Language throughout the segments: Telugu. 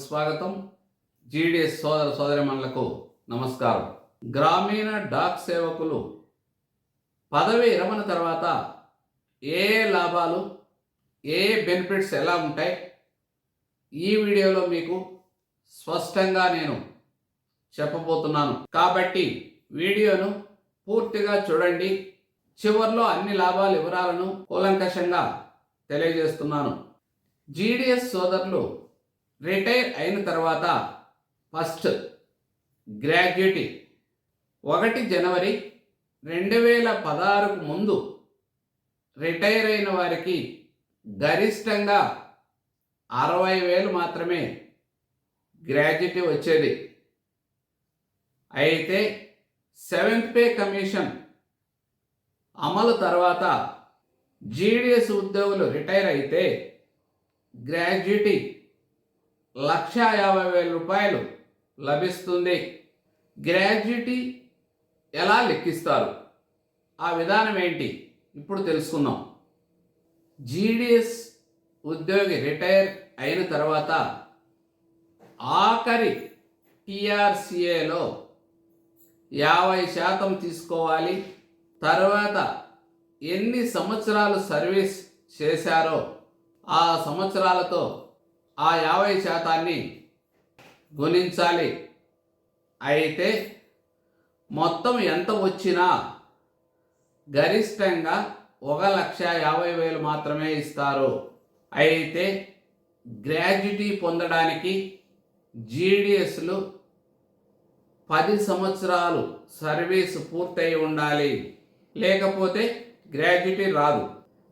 స్వాగతం. జీడిఎస్ సోదర సోదరిమణులకు నమస్కారం. గ్రామీణ డాక్ సేవకులు పదవి విరమణ తర్వాత ఏ ఏ లాభాలు ఏ ఏ బెనిఫిట్స్ ఎలా ఉంటాయి? ఈ వీడియోలో మీకు స్పష్టంగా నేను చెప్పబోతున్నాను. కాబట్టి వీడియోను పూర్తిగా చూడండి. చివరిలో అన్ని లాభాల వివరాలను కూలంకషంగా తెలియజేస్తున్నాను. జీడిఎస్ సోదరులు రిటైర్ అయిన తర్వాత ఫస్ట్ గ్రాడ్యుయేటీ ఒకటి జనవరి రెండు వేల పదహారుకు ముందు రిటైర్ అయిన వారికి గరిష్టంగా అరవై వేలు మాత్రమే గ్రాడ్యుయేటీ వచ్చేది. అయితే సెవెంత్ పే కమిషన్ అమలు తర్వాత జీడిఎస్ ఉద్యోగులు రిటైర్ అయితే గ్రాడ్యుయేటీ లక్ష యాభై వేల రూపాయలు లభిస్తుంది. గ్రాడ్యుటీ ఎలా లెక్కిస్తారు? ఆ విధానం ఏంటి? ఇప్పుడు తెలుసుకుందాం. జీడిఎస్ ఉద్యోగి రిటైర్ అయిన తర్వాత ఆఖరి టీఆర్సీఏలో యాభై శాతం తీసుకోవాలి. తర్వాత ఎన్ని సంవత్సరాలు సర్వీస్ చేశారో ఆ సంవత్సరాలతో ఆ యాభై శాతాన్ని గుణించాలి. అయితే మొత్తం ఎంత వచ్చినా గరిష్టంగా ఒక లక్ష యాభై వేలు మాత్రమే ఇస్తారు. అయితే గ్రాడ్యుటీ పొందడానికి జీడిఎస్లు పది సంవత్సరాలు సర్వీస్ పూర్తయి ఉండాలి. లేకపోతే గ్రాడ్యుటీ రాదు.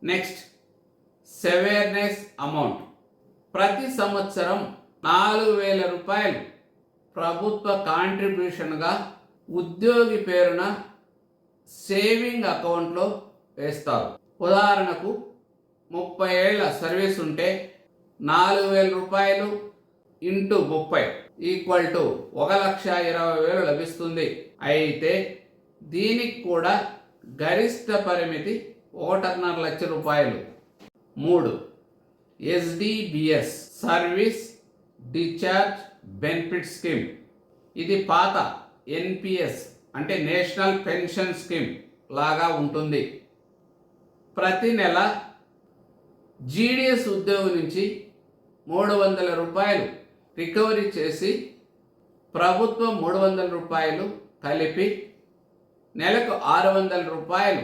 నెక్స్ట్ సెవేర్నెస్ అమౌంట్ ప్రతి సంవత్సరం నాలుగు వేల రూపాయలు ప్రభుత్వ కాంట్రిబ్యూషన్గా ఉద్యోగి పేరున సేవింగ్ అకౌంట్లో వేస్తారు. ఉదాహరణకు ముప్పై ఏళ్ళ సర్వీస్ ఉంటే నాలుగు వేల రూపాయలు ఇంటూ ముప్పై ఈక్వల్ టు ఒక లక్ష ఇరవై వేలు లభిస్తుంది. అయితే దీనికి కూడా గరిష్ట పరిమితి ఒకటిన్నర లక్ష రూపాయలు. మూడు SDBS service discharge benefit scheme. ఇది పాత ఎన్పిఎస్ అంటే నేషనల్ పెన్షన్ స్కీమ్ లాగా ఉంటుంది. ప్రతి నెల జీడిఎస్ ఉద్యోగి నుంచి మూడు వందల రూపాయలు రికవరీ చేసి ప్రభుత్వం మూడు వందల రూపాయలు కలిపి నెలకు ఆరు వందల రూపాయలు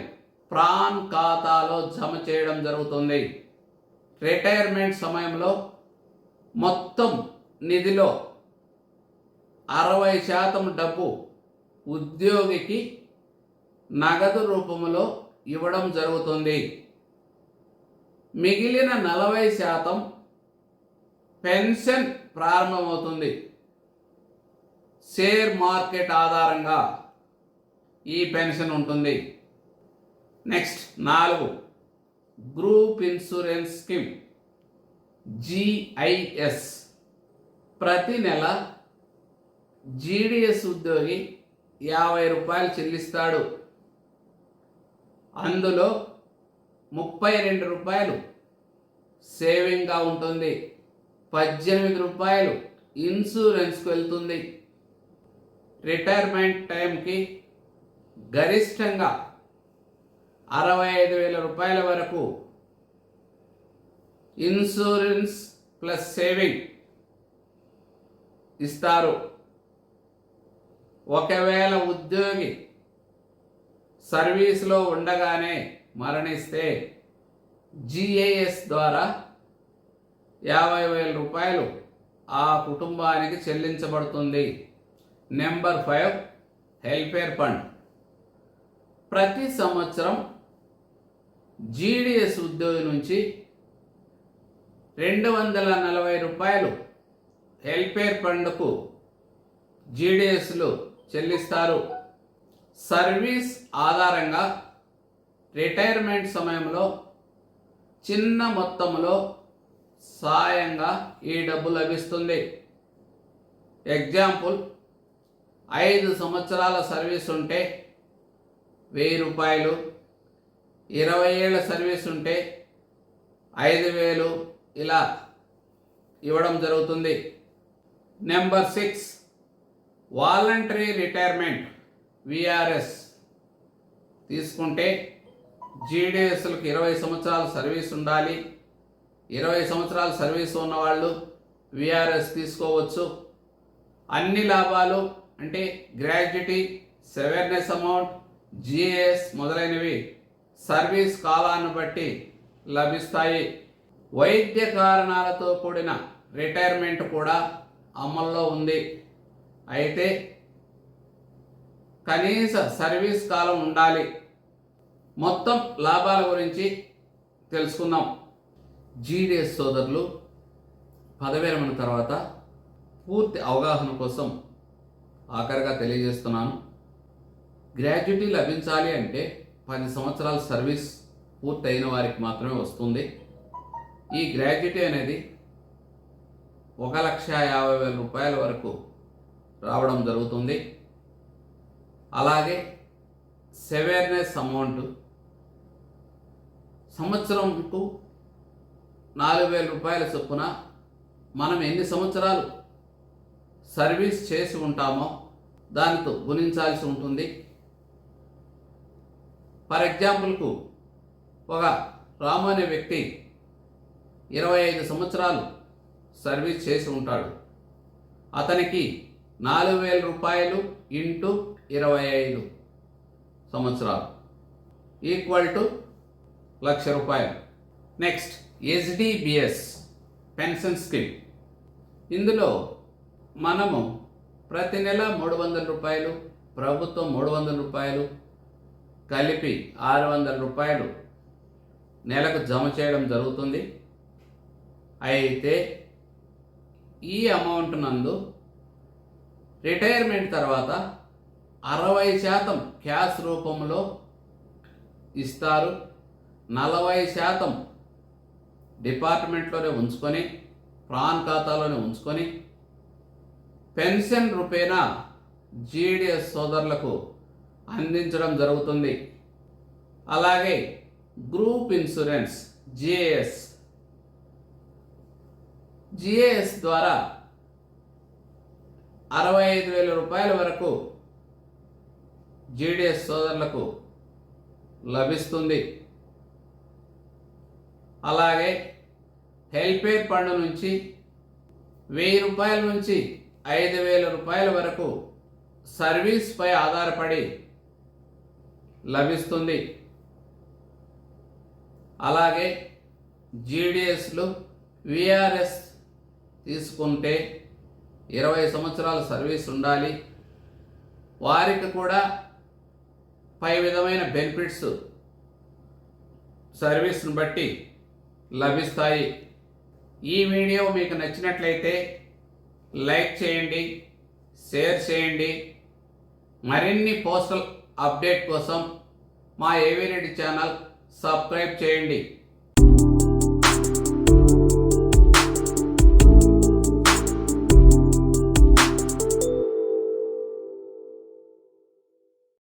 ప్రాన్ ఖాతాలో జమ చేయడం జరుగుతుంది. రిటైర్మెంట్ సమయంలో మొత్తం నిధిలో అరవై శాతం డబ్బు ఉద్యోగికి నగదు రూపంలో ఇవ్వడం జరుగుతుంది. మిగిలిన నలభై శాతం పెన్షన్ ప్రారంభమవుతుంది. షేర్ మార్కెట్ ఆధారంగా ఈ పెన్షన్ ఉంటుంది. నెక్స్ట్ నాలుగు. గ్రూప్ ఇన్సూరెన్స్ స్కీమ్ జిఐఎస్ ప్రతి నెల జీడిఎస్ ఉద్యోగి యాభై రూపాయలు చెల్లిస్తాడు. అందులో ముప్పై రెండు రూపాయలు సేవింగ్గా ఉంటుంది. పద్దెనిమిది రూపాయలు ఇన్సూరెన్స్కి వెళ్తుంది. రిటైర్మెంట్ టైంకి గరిష్టంగా అరవై ఐదు వేల రూపాయల వరకు. ఇన్సూరెన్స్ ప్లస్ సేవింగ్ ఇస్తారు. ఒకవేళ ఉద్యోగి సర్వీస్లో ఉండగానే మరణిస్తే జిఏఎస్ ద్వారా యాభై వేల రూపాయలు ఆ కుటుంబానికి చెల్లించబడుతుంది. Number five welfare fund. ప్రతి సంవత్సరం జీడిఎస్ ఉద్యోగి నుంచి రెండు వందల నలభై రూపాయలు హెల్పేర్ ఫండ్కు జీడిఎస్లు చెల్లిస్తారు. సర్వీస్ ఆధారంగా రిటైర్మెంట్ సమయంలో చిన్న మొత్తంలో సాయంగా ఈ డబ్బు లభిస్తుంది. ఎగ్జాంపుల్ ఐదు సంవత్సరాల సర్వీస్ ఉంటే వెయ్యి రూపాయలు ఇరవై ఏళ్ళ సర్వీస్ ఉంటే ఐదు వేలు ఇలా ఇవ్వడం జరుగుతుంది. Number six voluntary retirement VRS. తీసుకుంటే జీడిఎస్లకు ఇరవై సంవత్సరాల సర్వీస్ ఉండాలి. ఇరవై సంవత్సరాల సర్వీస్ ఉన్నవాళ్ళు విఆర్ఎస్ తీసుకోవచ్చు. అన్ని లాభాలు అంటే గ్రాడ్యుటీ సెవెర్నెస్ అమౌంట్ జిఎస్ మొదలైనవి సర్వీస్ కాలాన్ని బట్టి లభిస్తాయి. వైద్య కారణాలతో కూడిన రిటైర్మెంట్ కూడా అమల్లో ఉంది. అయితే కనీస సర్వీస్ కాలం ఉండాలి. మొత్తం లాభాల గురించి తెలుసుకుందాం. జీడిఎస్ సోదరులు పదవి తర్వాత పూర్తి అవగాహన కోసం ఆఖరిగా తెలియజేస్తున్నాను. గ్రాడ్యుటీ లభించాలి అంటే పది సంవత్సరాల సర్వీస్ పూర్తయిన వారికి మాత్రమే వస్తుంది. ఈ గ్రాడ్యుటీ అనేది ఒక లక్ష యాభై వేల రూపాయల వరకు రావడం జరుగుతుంది. అలాగే సెవేర్నెస్ అమౌంట్ సంవత్సరంకు నాలుగు వేల రూపాయల చొప్పున మనం ఎన్ని సంవత్సరాలు సర్వీస్ చేసి ఉంటామో దానితో గుణించాల్సి ఉంటుంది. ఫర్ ఎగ్జాంపుల్కు ఒక రాము అనే వ్యక్తి ఇరవై ఐదు సంవత్సరాలు సర్వీస్ చేసి ఉంటాడు. అతనికి నాలుగు వేల రూపాయలు ఇంటూ ఇరవై ఐదు సంవత్సరాలు. ఈక్వల్ టు లక్ష రూపాయలు. Next SDBS pension scheme. ఇందులో మనము ప్రతి నెల మూడు వందల రూపాయలు ప్రభుత్వం మూడు వందల రూపాయలు కలిపి ఆరు వందల రూపాయలు నెలకు జమ చేయడం జరుగుతుంది. అయితే ఈ అమౌంట్ నందు రిటైర్మెంట్ తర్వాత అరవై శాతం క్యాష్ రూపంలో ఇస్తారు. నలభై శాతం డిపార్ట్మెంట్లోనే ఉంచుకొని ప్రాన్ ఖాతాలోనే ఉంచుకొని పెన్షన్ రూపేణా జీడిఎస్ సోదరులకు అందించడం జరుగుతుంది. అలాగే గ్రూప్ ఇన్సూరెన్స్ జిఏఎస్. జిఏఎస్ ద్వారా అరవై ఐదు వేల రూపాయల వరకు జీడిఎస్ సోదరులకు లభిస్తుంది. అలాగే హెల్పేర్ ఫండ్ నుంచి వెయ్యి రూపాయల నుంచి ఐదు వేల రూపాయల వరకు సర్వీస్పై ఆధారపడి లభిస్తుంది. అలాగే జీడిఎస్లు విఆర్ఎస్ తీసుకుంటే ఇరవై సంవత్సరాల సర్వీస్ ఉండాలి. వారికి కూడా పై విధమైన బెనిఫిట్స్ సర్వీస్ను బట్టి లభిస్తాయి. ఈ వీడియో మీకు నచ్చినట్లయితే లైక్ చేయండి షేర్ చేయండి. మరిన్ని పోస్టల్ అప్డేట్ కోసం మా ఏవీ రెడ్డి ఛానల్ సబ్స్క్రైబ్ చేయండి.